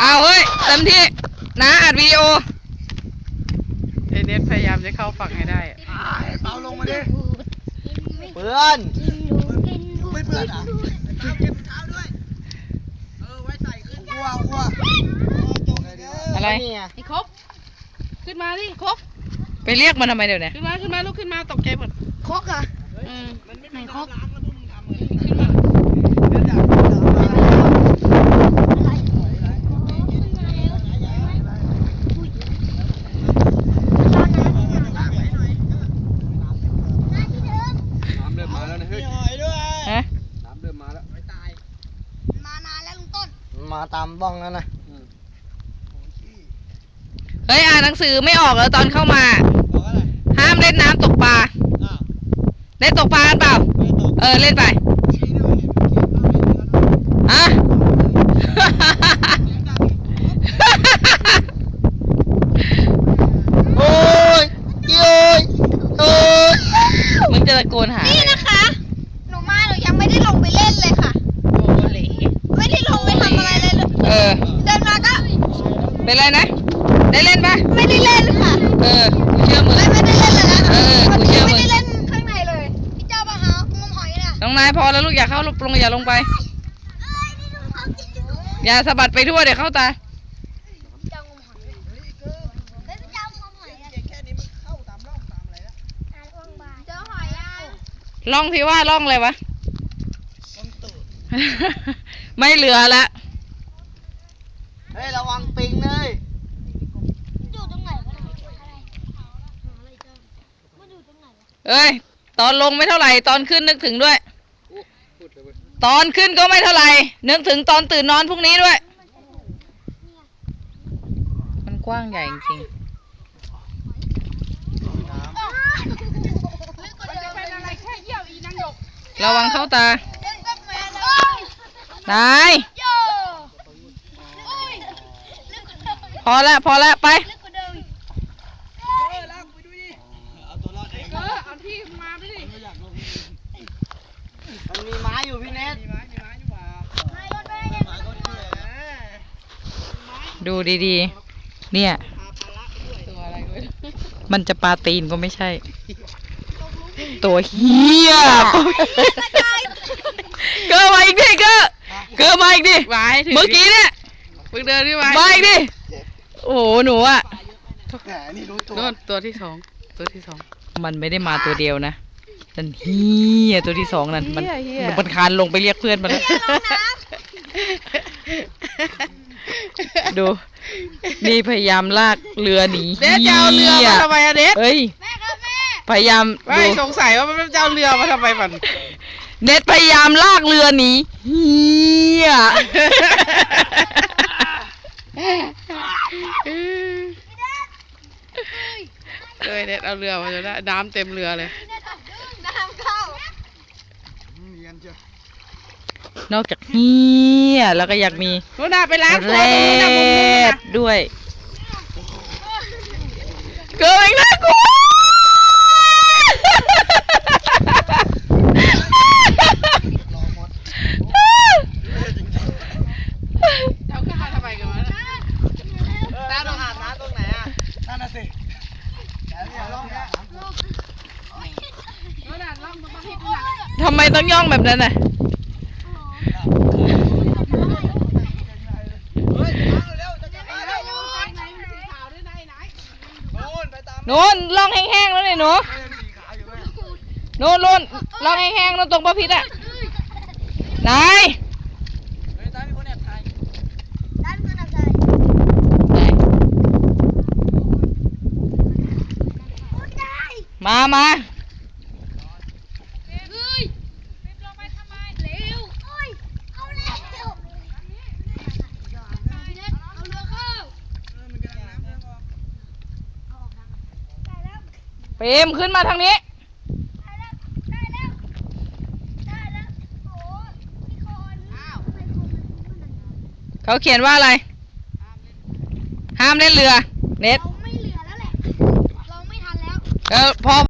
เอาเฮ้ยเต็มที่นะอัดวิดีโอเอเนสพยายามจะเข้าฝั่งให้ได้อะเปาลงมาดิเปื้อนไม่เปื่อนอะเก็บเท้าด้วย เออไว้ใส่ขึ้นกลัวกลัวอะไรนี่ไงไอ้ครบขึ้นมาดิครบไปเรียกมันทำไมเดี๋ยวนี้ขึ้นมาขึ้นมาลุกขึ้นมาตกใจหมดคอกอะอืมไหนคอกล้างแล้วพวกมึงทำเลย ขึ้นมา เดี๋ยวดับ น้ำเริ่มมาแล้วนะเฮ้ย หอยด้วย ฮะ น้ำเริ่มมาแล้ว ไม่ตาย มานานแล้วลุงต้น มา ตามบ้องแล้วนะเฮ้ยอ่านหนังสือไม่ออกแล้วตอนเข้ามา บอกอะไรห้ามเล่นน้ำตกปลาอ้าวเล่นตกปลากันเปล่า ไม่ตกเออเล่นไปชี้ด้วยเห็นเขียนเอาไว้เนื้อด้วยอะโอ้ยโอ้ยโอ้ยมึงจะตะโกนหานี่นะคะ หนูมาหนูยังไม่ได้ลงไปเล่นเลยค่ะ โอ้เหล ไม่ได้ลงไปทำอะไรเลยเลย เออ เดินมาก็ เป็นไรนะ ได้เล่นปะไม่ได้เล่นค่ะ เออกูเชื่อมึง ไม่ไม่ได้เล่นเลยนะเออกูเชื่อมึง ไม่ได้เล่นข้างในเลย พี่เจ้าปะหางมหอยน่ะน้องนายพอแล้วลูกอย่าเข้าลงอย่าลงไป เอ้ยนี่ดูเขาจริงอย่าสะบัดไปทั่วเดี๋ยวเข้าตา เจ้างมหอยเฮ้ยพี่เจ้างมหอยอะเด็กแค่นี้มันเข้าตามร่องตามอะไรแล้วเจ้าหอยอะล่องที่ว่าล่องอะไรวะต้นตูดไม่เหลือละ เฮ้ยระวังปิงเลย อยู่ตรงไหนวะอะไรอะไรเจ้ามันอยู่ตรงไหนวะ เอ้ย ตอนลงไม่เท่าไหร่ตอนขึ้นนึกถึงด้วย ตอนขึ้นก็ไม่เท่าไหร่นึกถึงตอนตื่นนอนพรุ่งนี้ด้วย มันกว้างใหญ่จริงรแค่เยี่ยวอีนางหยกๆระวังเข้าตา นายโยโอ้ยลึกกว่าเดิมพอละ พอละ ไป ลึกกว่าเดิม เออลากไปดูดิเอาตัวรอดเอง เออเอาที่มาไปดิ ไม่อยากลง มันมีไม้ อยู่พี่เนทมีไม้มีไม้อยู่ว่าไม่รถไม่ได้ไม้ก็ช่วยนะดูดีๆ เนี่ยพาภาระไปด้วยตัวอะไรก็ไม่รู้มันจะปลาตีนก็ไม่ใช่ ตัวเฮียเกิดมาอีกดิเกิดเกิดมาอีกดิ ไว้ถืเมื่อกี้เนี่ยมึงเดินที่ไว้มาอีกดิ โอ้โหหนูอะแหมนี่รู้ตัว โน่นตัวที่สอง ตัวที่สอง มันไม่ได้มาตัวเดียวนะ นั่นเฮียตัวที่สองนั่นมันเหี้ยเหี้ย มันคานลงไปเรียกเพื่อนมาแล้วดู นี่พยายามลากเรือหนีเดชจะเอาเรือมาทำไมอะเดชเฮ้ยแม่ครับแม่พยายามไม่ดูสงสัยว่ามันจะเอาเรือมาทำไมมัน เน็ตพยายามลากเรือหนีเฮียเอ้ยเด็ดเอาเรือมาจนได้น้ำเต็มเรือเลย น้ำเข้า เนียนจ้ะนอกจากเฮียแล้วก็อยากมีนู่นน่ะไปล้างตัวแรตรงนู้นน่ะมุมนู้นน่ะดด้วย เกิดอีกแล้วกู รอหมด เอาขึ้นมาทำไมกันวะเนี่ย น้ำต้องอาบน้ำตรงไหนอะ นั่นน่ะสิแถวเนี่ยร่องเนี่ย นู่นน่ะล่องตรงประเภทนู่นน่ะ ทำไมต้องย่องแบบนั้นน่ะ โน่นไปตามนู้นล่องแห้งๆแล้วเนี่ยหนูโน่นู้นนู้นลองแห้งๆนู้นตรงพระพิษอะนายมามามา เฮ้ยลงไปทำไมเร็วโอ้ยเอาเร็วเอาเรือเข้า เออมันกำลังน้ำเริ่มออก ได้แล้ว เปรมขึ้นมาทางนี้ ได้แล้ว ได้แล้ว ได้แล้ว โอ้ยพี่คอนอ้าวทำไมคอนมันมันเขาเขียนว่าอะไร ห้ามเล่นเรือ เน็ต เราไม่เหลือแล้วแหละ เราไม่ทันแล้ว เออพอ